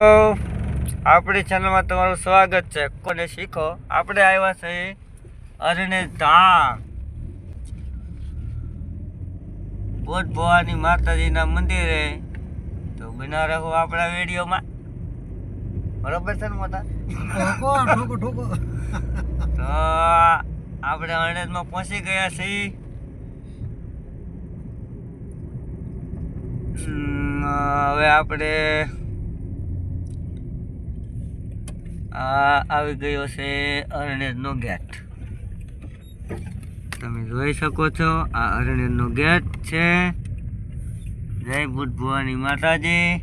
આપણી ચેનલમાં તમારું સ્વાગત છે. કોને શીખો? આપણે આવ્યા છે અરણે ધામ. બોધ ભવાની માતાજીના મંદિરે. તો બના રહો આપણા વિડીયોમાં. બરોબર છે ને મોટા? તો આપણે અરણેજમાં પહોંચી ગયા છીએ. હવે આપણે આ આવી ગયો છે અરણેજનો ગેટ. તમે જોઈ શકો છો, આ અરણ્યનો ગેટ છે. જય બુદ્ધ ભવાની માતાજી.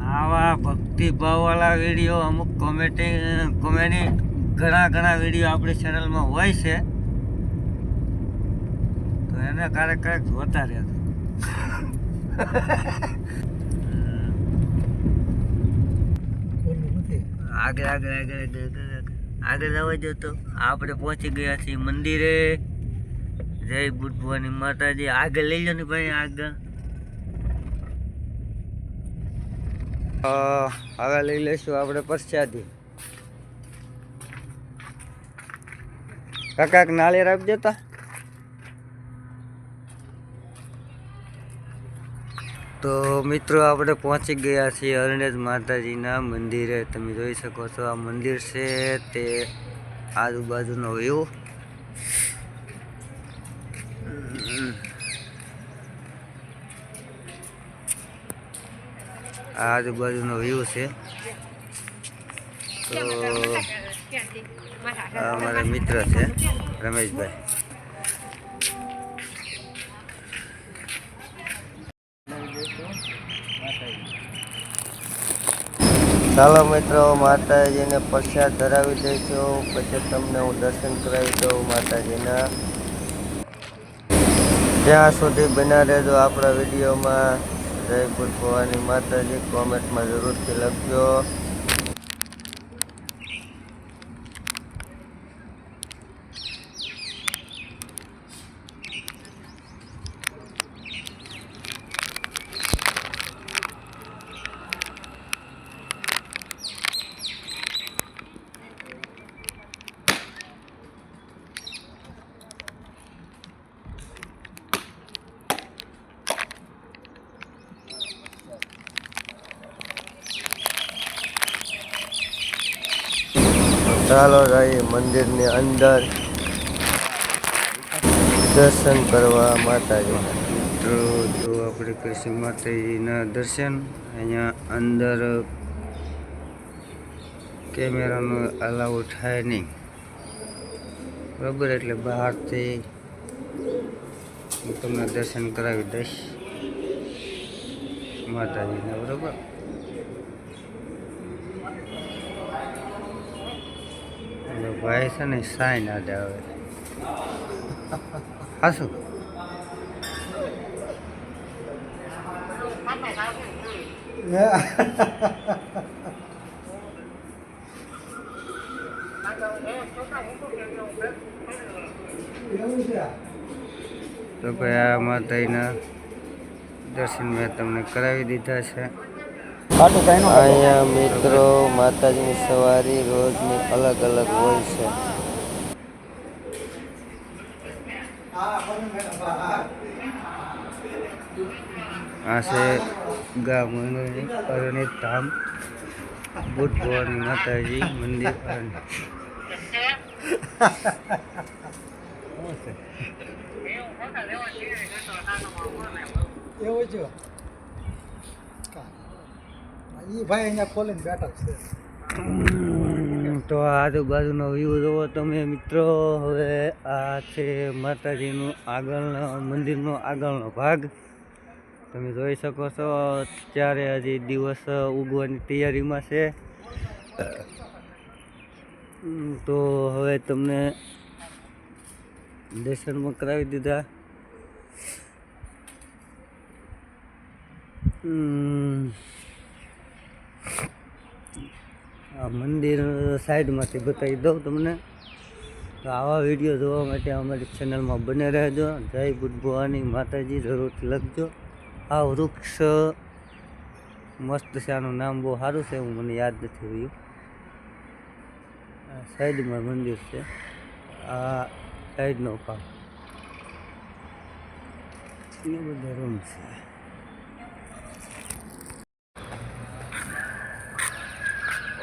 આવા ભક્તિભાવવાળા વીડિયો અમુક કોમેડી કોમેડી ઘણા ઘણા વીડિયો આપણી ચેનલમાં હોય છે. તો એને ક્યારેક ક્યારેક જોતા રહેજો. આગળ આગળ આગળ આગળ આગળ આગળ. આગળ જવા જો તો. આપણે પહોંચી ગયા છીએ મંદિરે. જય ભવાની માતાજી. આગળ લઈ લો ને ભાઈ, આગળ. હવે લઈ લઈશું આપણે પ્રસાદી. કાકા નાળી રાખજો તા. તો મિત્રો આપણે પહોંચી ગયા છીએ અરણેજ માતાજીના મંદિરે. તમે જોઈ શકો છો આ મંદિર છે તે આજુબાજુનો વ્યૂ. આજુબાજુનો વ્યૂ છે. તો અમારા મિત્ર છે રમેશભાઈ. ચાલો મિત્રો માતાજીને પ્રસાદ ધરાવી દઈશું. પછી તમને હું દર્શન કરાવી દઉં માતાજીના. ત્યાં સુધી બના રહેજો આપણા વિડીયોમાં. જય બુદ્ધ ભવાની માતાજી કોમેન્ટમાં જરૂરથી લખજો. ચાલો જઈએ મંદિરની અંદર. દર્શન કરવા માતાજી. મિત્રો તો આપણે કૃષ્ણ માતાજીના દર્શન, અહીંયા અંદર કેમેરાનો અલાઉ થાય નહીં. બરાબર, એટલે બહારથી હું તમને દર્શન કરાવી દઈશ. માતાજીના, બરાબર એટલે ભાઈ છે ને, સાઈ ના દે હવે હાશું તો ભાઈ આ માતાજીના દર્શન મેં તમને કરાવી દીધા છે. અહીંયા મિત્રો માતાજીની સવારી રોજની અલગ અલગ હોય છે. આ છે ગામની અરણિત ધામ. બુદ્ધ ભવાની માતાજી મંદિર. એવું છે? ભાઈ અહીંયા ખોલીને બેઠા છે. તો આજુબાજુનો વ્યૂ જોવો તમે મિત્રો. હવે આ છે માતાજીનું આગળનો, મંદિરનો આગળનો ભાગ. તમે જોઈ શકો છો, અત્યારે હજી દિવસ ઉગવાની તૈયારીમાં છે. તો હવે તમને દર્શનમાં કરાવી દીધા હમ. આ મંદિર સાઈડમાંથી બતાવી દઉં તમને. તો આવા વીડિયો જોવા માટે અમારી ચેનલમાં બને રહેજો. જય બુદ્ધ ભવાની માતાજી, જરૂરથી લખજો. આ વૃક્ષ મસ્ત છે આનું નામ બહુ સારું છે, એવું મને યાદ નથી રહ્યું. સાઈડમાં મંદિર છે. આ સાઈડનો ભાગ. એ બધા રૂમ છે.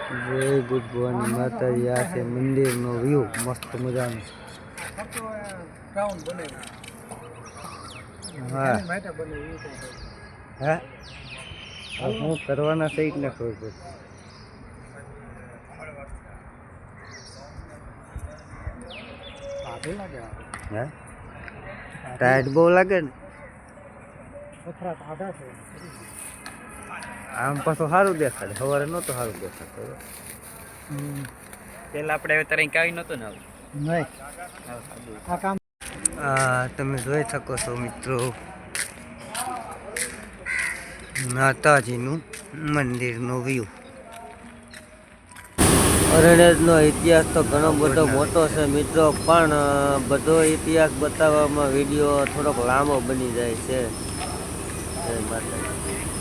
જય ગુડ ભવાની માતાજી, આ છે મંદિરનો વ્યૂ મસ્ત મજાનો. હા. હા? હું કરવાના સહિત ને ખબર પડે હે? ટાઈટ બહુ લાગે ને? પથરા આડા છે. આમ પાછું સારું દેખાડે. સવારે નહોતું સારું દેખાતું પેલા આપણે હવે તરંગ કાવી નહોતું ને હવે? નહીં. આ કામ આ તમે જોઈ શકો છો મિત્રો. માતાજીનું મંદિરનો વ્યૂ અરણ્યનો ઇતિહાસ તો ઘણો બધો મોટો છે મિત્રો પણ બધો ઇતિહાસ બતાવવામાં વીડિયો થોડોક લાંબો બની જાય છે. જય માતાજી.